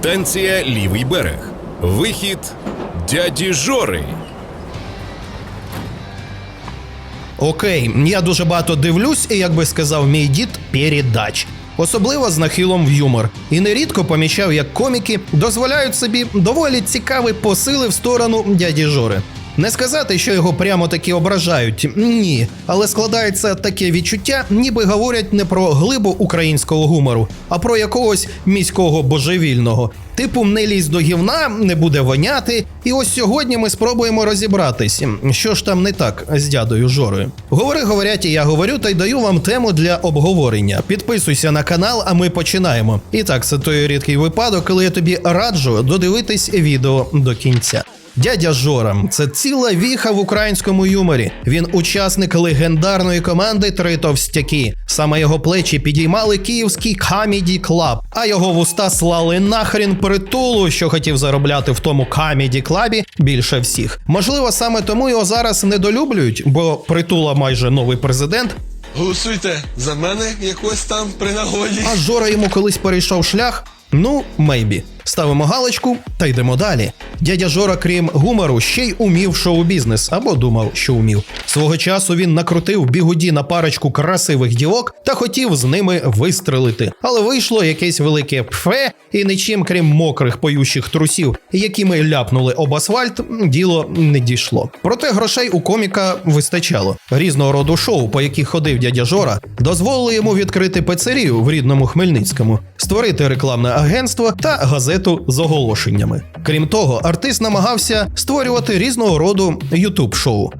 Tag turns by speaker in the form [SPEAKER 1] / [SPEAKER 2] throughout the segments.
[SPEAKER 1] Станція Лівий берег. Вихід дяді Жори.
[SPEAKER 2] Окей, я дуже багато дивлюсь, і як би сказав мій дід, передач. Особливо з нахилом в юмор. І нерідко помічав, як коміки дозволяють собі доволі цікаві посили в сторону дяді Жори. Не сказати, що його прямо таки ображають, ні, але складається таке відчуття, ніби говорять не про глибу українського гумору, а про якогось міського божевільного. Типу, не лізь до гівна, не буде воняти. І ось сьогодні ми спробуємо розібратись, що ж там не так з дядою Жорою. Говори, говорять, і я говорю, та й даю вам тему для обговорення. Підписуйся на канал, а ми починаємо. І так, це той рідкий випадок, коли я тобі раджу додивитись відео до кінця. Дядя Жора це ціла віха в українському юморі. Він учасник легендарної команди Три товстяки. Саме його плечі підіймали київський Comedy Club, а його вуста слали нахрін притулу, що хотів заробляти в тому Comedy Club більше всіх. Можливо, саме тому його зараз недолюблюють, бо притула майже новий президент.
[SPEAKER 3] Голосуйте за мене якось там при нагоді.
[SPEAKER 2] А Жора йому колись перейшов шлях. Ну, мейбі. Ставимо галочку та йдемо далі. Дядя Жора, крім гумору, ще й умів шоу-бізнес або думав, що умів. Свого часу він накрутив бігуді на парочку красивих дівок та хотів з ними вистрелити. Але вийшло якесь велике пфе, і нічим, крім мокрих поющих трусів, якими ляпнули об асфальт, діло не дійшло. Проте грошей у коміка вистачало. Різного роду шоу, по яких ходив дядя Жора, дозволили йому відкрити пицерію в рідному Хмельницькому, створити рекламне агентство та газету з оголошеннями. Крім того, артист намагався створювати різного роду ютуб-шоу.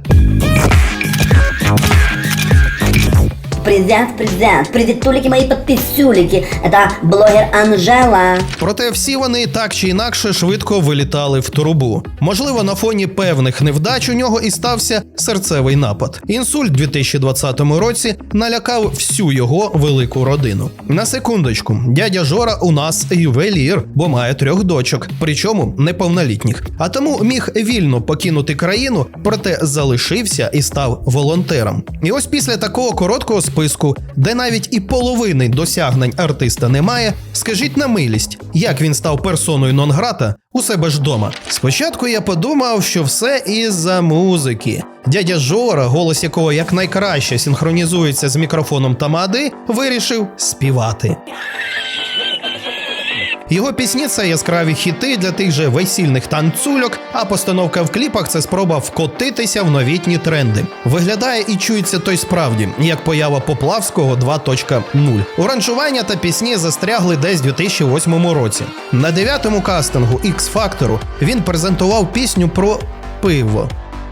[SPEAKER 4] Привет, привет, тулики мои подписюлики. Это блогер Анжела.
[SPEAKER 2] Проте всі вони так чи інакше швидко вилітали в трубу. Можливо, на фоні певних невдач у нього і стався серцевий напад. Інсульт у 2020 році налякав всю його велику родину. На секундочку, дядя Жора у нас ювелір, бо має трьох дочок, причому неповнолітніх. А тому міг вільно покинути країну, проте залишився і став волонтером. І ось після такого короткого списку, де навіть і половини досягнень артиста немає, скажіть на милість, як він став персоною нон-грата у себе ж дома. Спочатку я подумав, що все із-за музики. Дядя Жора, голос якого якнайкраще синхронізується з мікрофоном Тамади, вирішив співати. Його пісні це яскраві хіти для тих же весільних танцюльок, а постановка в кліпах це спроба вкотитися в новітні тренди. Виглядає і чується той справді, як поява Поплавського 2.0. Уранжування та пісні застрягли десь у 2008 році. На дев'ятому кастингу X Factor він презентував пісню про пиво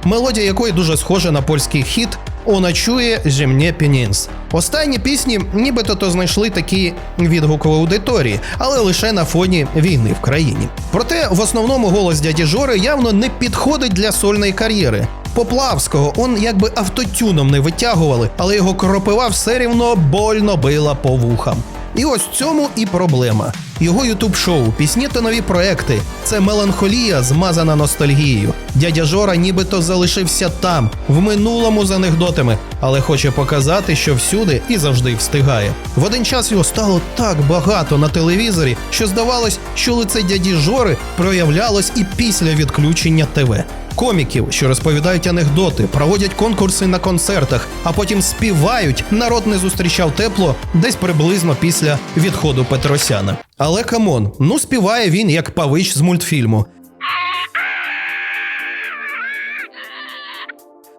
[SPEAKER 2] мелодія якої дуже схожа на польський хіт «Она чує «Земне пенінс». Останні пісні нібито то знайшли такі відгук в аудиторії, але лише на фоні війни в країні. Проте в основному голос дяді Жори явно не підходить для сольної кар'єри. Поплавського он якби автотюном не витягували, але його кропива все рівно больно била по вухам. І ось цьому і проблема. Його ютуб-шоу, пісні та нові проекти це меланхолія, змазана ностальгією. Дядя Жора нібито залишився там, в минулому з анекдотами, але хоче показати, що всюди і завжди встигає. В один час його стало так багато на телевізорі, що здавалось, що лице дяді Жори проявлялось і після відключення ТВ. Коміків, що розповідають анекдоти, проводять конкурси на концертах, а потім співають. Народ не зустрічав тепло десь приблизно після відходу Петросяна. Але камон, ну співає він як павич з мультфільму.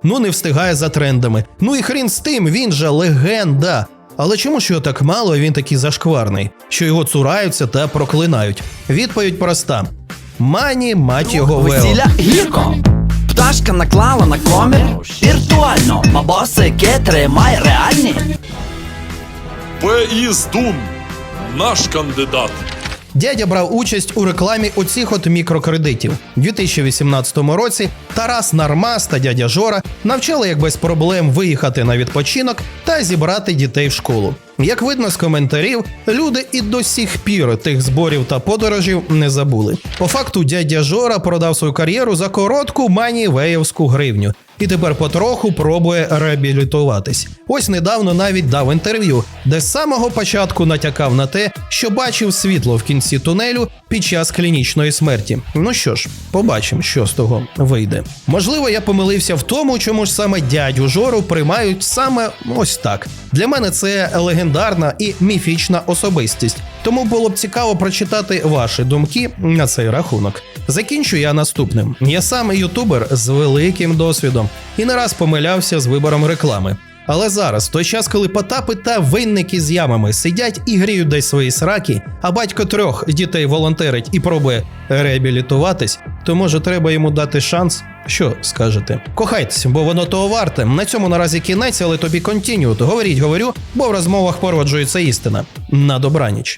[SPEAKER 2] Ну не встигає за трендами. Ну і хрін з тим, він же легенда. Але чому ж його так мало, і він такий зашкварний, що його цураються та проклинають? Відповідь проста: Мані, мать його вео.
[SPEAKER 5] Гірко. Пташка наклала на комір віртуально. Бабоси, яке тримає реальні.
[SPEAKER 6] Дун, наш кандидат.
[SPEAKER 2] Дядя брав участь у рекламі оцих от мікрокредитів. У 2018 році Тарас Нармас та дядя Жора навчали як без проблем виїхати на відпочинок та зібрати дітей в школу. Як видно з коментарів, люди і до сих пір тих зборів та подорожів не забули. По факту, дядя Жора продав свою кар'єру за коротку манівеївську гривню. І тепер потроху пробує реабілітуватись. Ось недавно навіть дав інтерв'ю, де з самого початку натякав на те, що бачив світло в кінці тунелю під час клінічної смерті. Ну що ж, побачимо, що з того вийде. Можливо, я помилився в тому, чому ж саме дядю Жору приймають саме ось так. Для мене це легендарна і міфічна особистість. Тому було б цікаво прочитати ваші думки на цей рахунок. Закінчу я наступним. Я сам ютубер з великим досвідом і не раз помилявся з вибором реклами. Але зараз, той час, коли потапи та винники з ямами сидять і гріють десь свої сраки, а батько трьох дітей волонтерить і пробує реабілітуватись, то може треба йому дати шанс. Що скажете? Кохайтесь, бо воно того варте. На цьому наразі кінець, але тобі континю. Говоріть, говорю, бо в розмовах породжується істина. На добраніч.